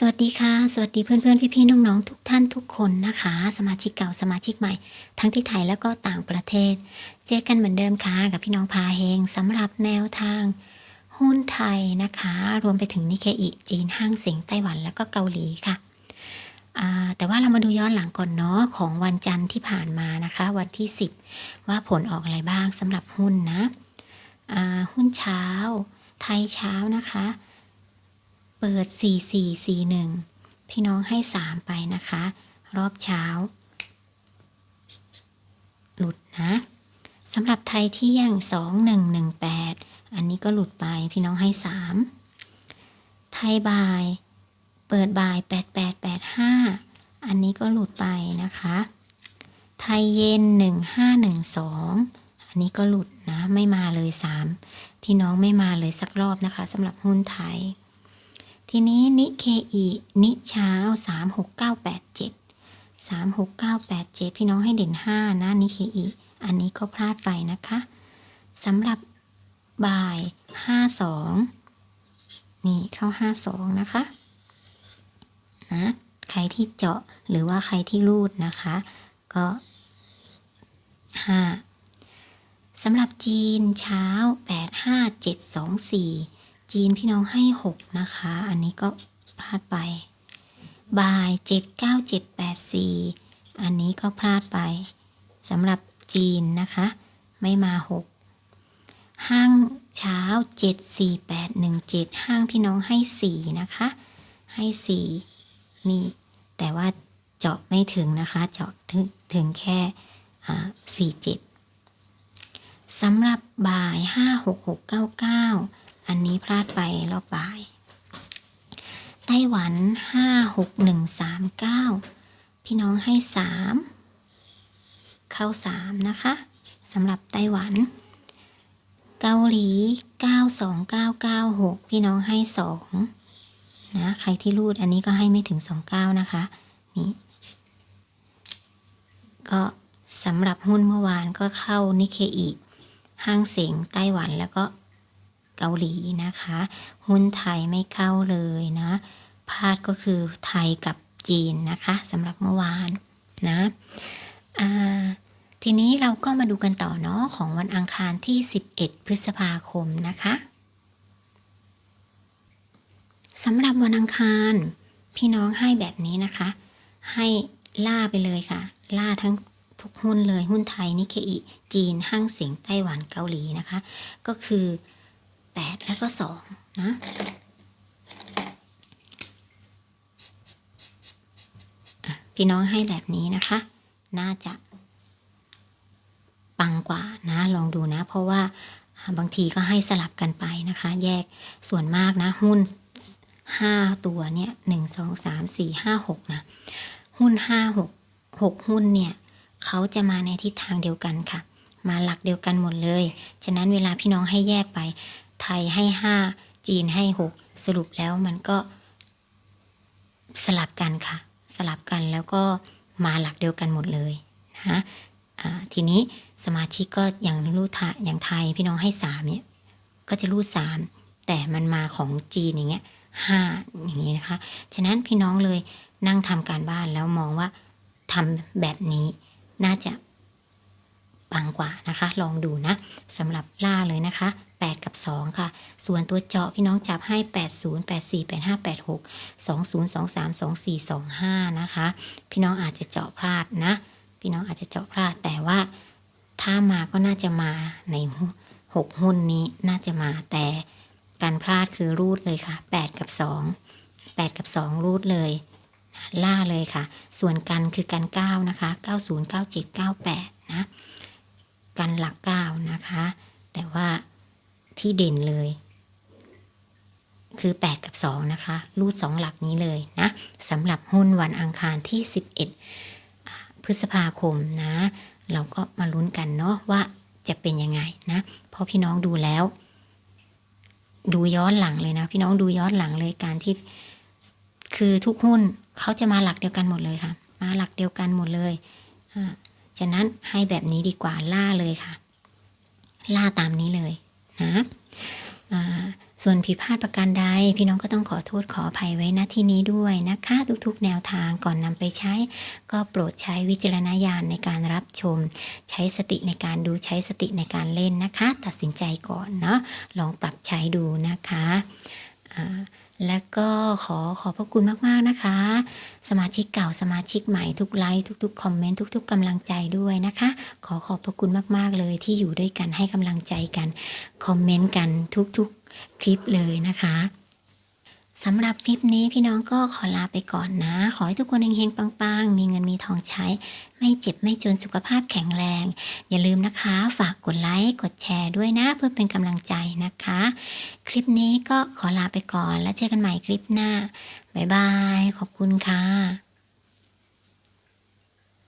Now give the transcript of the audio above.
สวัสดีค่ะ สวัสดีเพื่อนๆพี่ๆน้องๆทุกท่านทุกคนนะคะ สมาชิกเก่าสมาชิกใหม่ ทั้งที่ไทยแล้วก็ต่างประเทศ เจอกันเหมือนเดิมค่ะ กับพี่น้องพาเฮงสำหรับแนวทาง หุ้นไทยนะคะ รวมไปถึงนิเคอิจีนห้างเสียงไต้หวันแล้วก็เกาหลีค่ะ แต่ว่าเรามาดูย้อนหลังก่อนเนาะของวันจันทร์ที่ผ่านมานะคะ วันที่ 10 ว่าผลออกอะไรบ้างสำหรับหุ้นนะหุ้นเช้า ไทยเช้านะคะ เปิด 4441 พี่น้องให้ 3 ไปนะคะ รอบเช้า หลุดนะสำหรับไทยเที่ยง 2118 อันนี้ก็หลุดไปพี่น้องให้ 3 ไทยบ่าย เปิดบ่าย 8885 อันนี้ก็หลุดไปนะคะ ไทยเย็น 1512 อันนี้ก็หลุดนะ ไม่มาเลย 3 พี่น้องไม่มาเลยสักรอบนะคะสำหรับหุ้นไทย ทีนี้นิเคอีนิเช้า36987 36987พี่น้องให้เด่น5นะนิเคอีอันนี้ก็พลาดไปนะคะสำหรับบ่าย52นี่เข้า52นะคะนะใครที่เจาะหรือว่าใครที่รูดนะคะ ก็5สำหรับจีนเช้า85724จี จีนพี่น้องให้ 6 นะคะ อันนี้ก็พลาดไป บาย 79784 อันนี้ก็พลาดไปสำหรับจีนนะคะ ไม่มา 6 ห้างเช้า 74817 ห้างพี่น้องให้ 4 นะคะ ให้ 4 นี่ แต่ว่าเจาะไม่ถึงนะคะ เจาะถึงถึงแค่อ่า47สำหรับบ่าย 56699 อันนี้พลาดไปรอบบ่าย ไต้หวัน56139พี่น้องให้3เข้า3นะคะสำหรับไต้หวัน เกาหลี 92996 พี่น้องให้2นะใครที่รูดอันนี้ก็ให้ไม่ถึง 29 นะคะ นี่ก็สำหรับหุ้นเมื่อวานก็เข้านิเคอีห้างเสงไต้หวันแล้วก็ เกาหลีนะคะ หุ้นไทยไม่เข้าเลยนะพลาดก็คือไทยกับจีนนะคะสำหรับเมื่อวานนะทีนี้เราก็มาดูกันต่อเนาะของวันอังคารที่ 11 พฤษภาคมนะคะสำหรับวันอังคารพี่น้องให้แบบนี้นะคะ ให้ล่าไปเลยค่ะ ล่าทั้งทุกหุ้นเลยหุ้นไทยนิเคอิจีนห้างเสียงไต้หวันเกาหลีนะคะ ก็คือ 8แล้วก็2นะอะพี่น้องให้แบบนี้นะคะ น่าจะปังกว่านะลองดูนะ เพราะว่าบางทีก็ให้สลับกันไปนะคะ แยกส่วนมากนะ หุ้น5ตัวเนี่ย1 2 3 4 5 6นะหุ้น5 6 6หุ้นเนี่ยเขาจะมาในทิศทางเดียวกันค่ะ มาหลักเดียวกันหมดเลย ฉะนั้นเวลาพี่น้องให้แยกไป ไทยให้ห้าจีนให้หกสรุปแล้วมันก็สลับกันค่ะ สลับกันแล้วก็มาหลักเดียวกันหมดเลยนะทีนี้สมาชิกก็อย่างรูดไทยอย่างไทยพี่น้องให้สามเนี่ยก็จะรูดสามแต่มันมาของจีนอย่างเงี้ยห้าอย่างนี้นะคะ ฉะนั้นพี่น้องเลยนั่งทำการบ้านแล้วมองว่าทำแบบนี้น่าจะปังกว่านะคะ ลองดูนะสำหรับล่าเลยนะคะ 8 กับ 2 ค่ะ ส่วนตัวเจาะพี่น้องจับให้ 80 84 85 86 20 23 24 25 นะคะ พี่น้องอาจจะเจาะพลาดนะ พี่น้องอาจจะเจาะพลาดแต่ว่าถ้ามาก็น่าจะมาในหกหุ้นนี้น่าจะมาแต่การพลาดคือรูดเลยค่ะ 8 กับ 2 8 กับ 2 รูดเลยล่าเลยค่ะ ส่วนกันคือกัน 9 นะคะ 90 97 98 นะ กันหลัก 9 นะคะ แต่ว่า ที่เด่นเลย คือ 8 กับ 2 นะคะ รูด 2 หลักนี้เลยนะสำหรับหุ้นวันอังคารที่ 11อ่าพฤษภาคมนะ เราก็มาลุ้นกันเนาะว่าจะเป็นยังไงนะเพราะพี่น้องดูแล้ว ดูย้อนหลังเลยนะ พี่น้องดูย้อนหลังเลยการที่ คือทุกหุ้นเขาจะมาหลักเดียวกันหมดเลยค่ะ มาหลักเดียวกันหมดเลยอ่าฉะนั้นให้แบบนี้ดีกว่าล่าเลยค่ะ ล่าตามนี้เลย นะส่วนผิดพลาดประการใด พี่น้องก็ต้องขอโทษขออภัยไว้ณที่นี้ด้วยนะคะ ทุกๆ แนวทางก่อนนำไปใช้ ก็โปรดใช้วิจารณญาณในการรับชม ใช้สติในการดูใช้สติในการเล่นนะคะ ตัดสินใจก่อนเนาะลองปรับใช้ดูนะคะ และก็ขอขอบพระคุณมากๆนะคะ สมาชิกเก่าสมาชิกใหม่ทุกไลค์ทุกๆคอมเมนต์ทุก ๆกำลังใจด้วยนะคะ ขอขอบพระคุณมากๆเลยที่อยู่ด้วยกันให้กำลังใจกันคอมเมนต์กันทุกๆคลิปเลยนะคะ สำหรับคลิปนี้พี่น้องก็ขอลาไปก่อนนะ ขอให้ทุกคนเฮงๆปังๆ มีเงินมีทองใช้ ไม่เจ็บไม่จนสุขภาพแข็งแรง อย่าลืมนะคะ ฝากกดไลค์กดแชร์ด้วยนะ เพื่อเป็นกำลังใจนะคะ คลิปนี้ก็ขอลาไปก่อนแล้วเจอกันใหม่คลิปหน้า บ๊ายบาย ขอบคุณค่ะ